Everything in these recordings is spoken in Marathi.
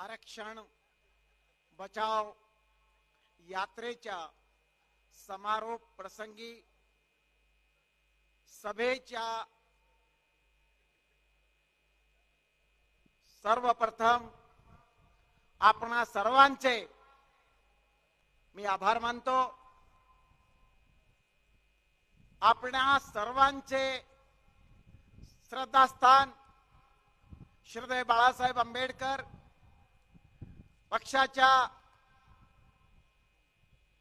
आरक्षण बचाव यात्रेच्या समारोप प्रसंगी सभेच्या सर्वप्रथम आपणा सर्वांचे मी आभार मानतो. आपणा सर्वांचे श्रद्धास्थान श्रद्धे बाळासाहेब आंबेडकर पक्षाच्या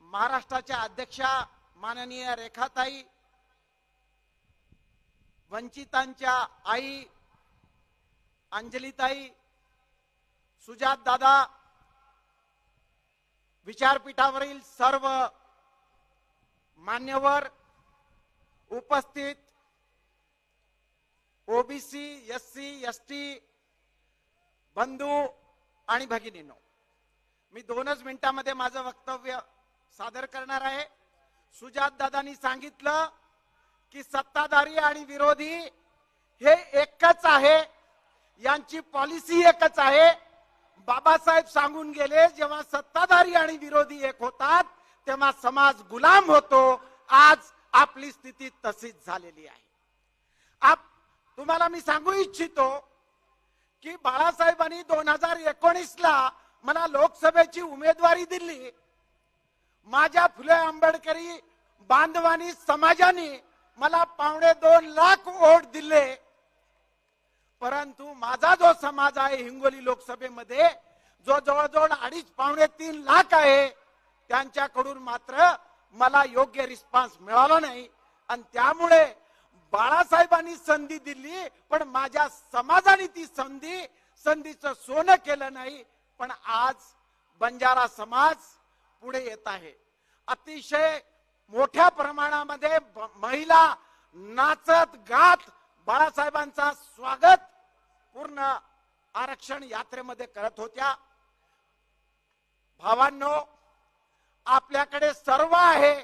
महाराष्ट्राच्या अध्यक्षा माननीय रेखाताई वंचितांच्या आई अंजलीताई सुजात दादा विचारपीठावरील सर्व मान्यवर उपस्थित OBC S C S T बंधू आणि भगिनींनो. मी दोनच मिनिटांमध्ये माझं वक्तव्य सादर करणार आहे. सुजात दादानी सांगितलं की सत्ताधारी आणि विरोधी हे एकच आहे. यांची पॉलिसी एकच आहे. बाबासाहेब सांगून गेले जेव्हा सत्ताधारी आणि विरोधी एक होतात तेव्हा समाज गुलाम होतो. आज आपली स्थिती तशीच झालेली आहे. आप तुम्हाला मी सांगू इच्छितो की बाळासाहेबांनी दोन हजार एकोणीस ला मला लोकसभेची उमेदवारी दिली. माझ्या फुले आंबेडकरी बांधवानी समाजाने मला पावणे दोन लाख वोट दिले. परंतु माझा जो समाज आहे हिंगोली लोकसभेमध्ये जो जवळजवळ अडीच पावणे तीन लाख आहे त्यांच्याकडून मात्र मला योग्य रिस्पॉन्स मिळाला नाही. आणि त्यामुळे बाळासाहेबांनी संधी दिली पण माझ्या समाजाने ती संधी संधीचं सोनं केलं नाही. पण आज बंजारा समाज पुढे येत आहे. अतिशय मोठ्या प्रमाणामध्ये महिला नाचत गात बाळासाहेबांचा स्वागत पूर्ण आरक्षण यात्रेमध्ये करत होत्या. भावांनो आपल्याकडे सर्व आहे.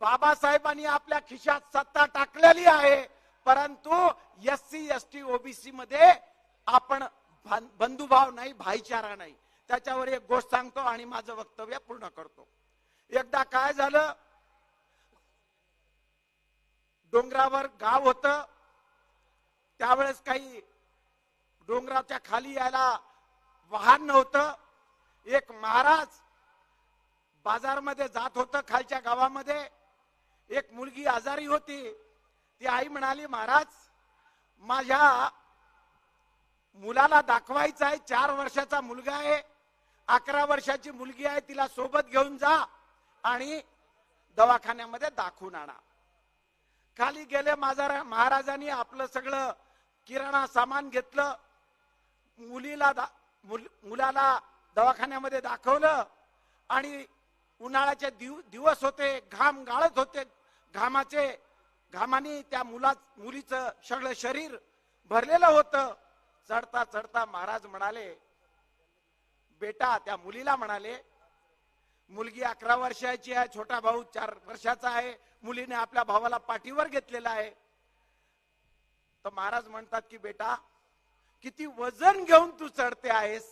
बाबासाहेबांनी आपल्या खिशात सत्ता टाकलेली आहे. परंतु S C S T OBC मध्ये आपण बंधुभाव नाही भाईचारा नाही. त्याच्यावर एक गोष्ट सांगतो आणि माझं वक्तव्य पूर्ण करतो. एकदा काय झालं? डोंगरावर गाव होत. त्यावेळेस काही डोंगराच्या खाली यायला वाहन नव्हतं. एक महाराज बाजारमध्ये जात होत खालच्या गावामध्ये. एक मुलगी आजारी होती. ती आई म्हणाली महाराज माझ्या मुलाला दाखवायचं आहे चार वर्षाचा मुलगा आहे अकरा वर्षाची मुलगी आहे तिला सोबत घेऊन जा आणि दवाखान्यामध्ये दाखवून आणा. खाली गेले माझा महाराजांनी आपलं सगळं किराणा सामान घेतलं. मुलीला दा- मुल- मुलाला दवाखान्यामध्ये दाखवलं आणि उन्हाळ्याचे दिव दिवस होते घाम गाळत होते. घामाचे घामाने त्या मुला मुलीचं सगळं शरीर भरलेलं होतं. चढता चढता महाराज म्हणाले बेटा त्या मुलीला म्हणाले मुलगी अकरा वर्षाची आहे छोटा भाऊ चार वर्षाचा आहे मुलीने आपल्या भावाला पाठीवर घेतलेला आहे. तर महाराज म्हणतात की बेटा किती वजन घेऊन तू चढते आहेस.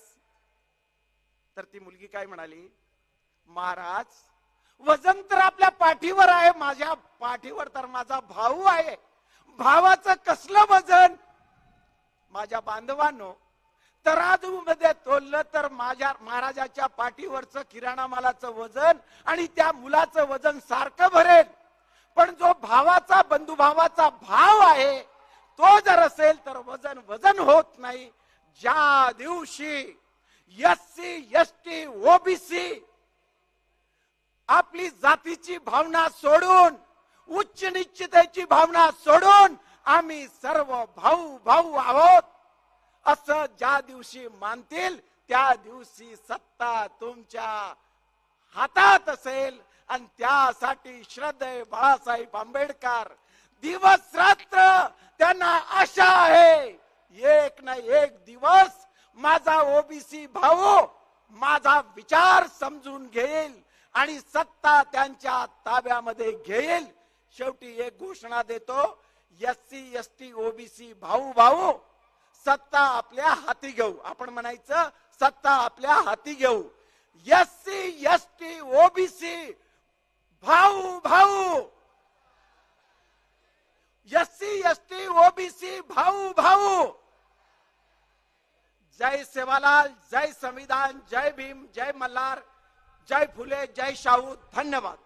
तर ती मुलगी काय म्हणाली महाराज वजन तर आपल्या पाठीवर आहे माझ्या पाठीवर तर माझा भाऊ आहे. भावाचं कसलं वजन? माझ्या बांधवांनो तराजू मध्ये तोललं तर माझ्या महाराजाच्या पाठीवरचं किराणा मालाचं वजन आणि त्या मुलाचं वजन सारखं भरेल. पण जो भावाचा बंधुभावाचा भाव आहे तो जर असेल तर वजन वजन होत नाही. ज्या दिवशी S C S T OBC आपली जातीची भावना सोडून उच्च निश्चितेची भावना सोडून आम्ही सर्व भाऊ भाऊ आहोत. असं ज्या दिवशी मानतील त्या दिवशी सत्ता तुमच्या हातात असेल. आणि त्यासाठी श्रद्धे बाळासाहेब आंबेडकर. दिवस रात्र त्यांना आशा आहे. एक ना एक दिवस माझा ओबीसी भाऊ माझा विचार समजून घेईल आणि सत्ता त्यांच्या ताब्यामध्ये घेईल. शेवटी एक घोषणा देतो S C S T OBC भाऊ भाऊ सत्ता आपल्या हाती घेऊ. आपण म्हणायचं सत्ता आपल्या हाती घेऊ. S C S T OBC भाऊ भाऊ. S C S T OBC भाऊ भाऊ. जय सेवालाल जय संविधान जय भीम जय मल्हार जय फुले जय शाहू. धन्यवाद.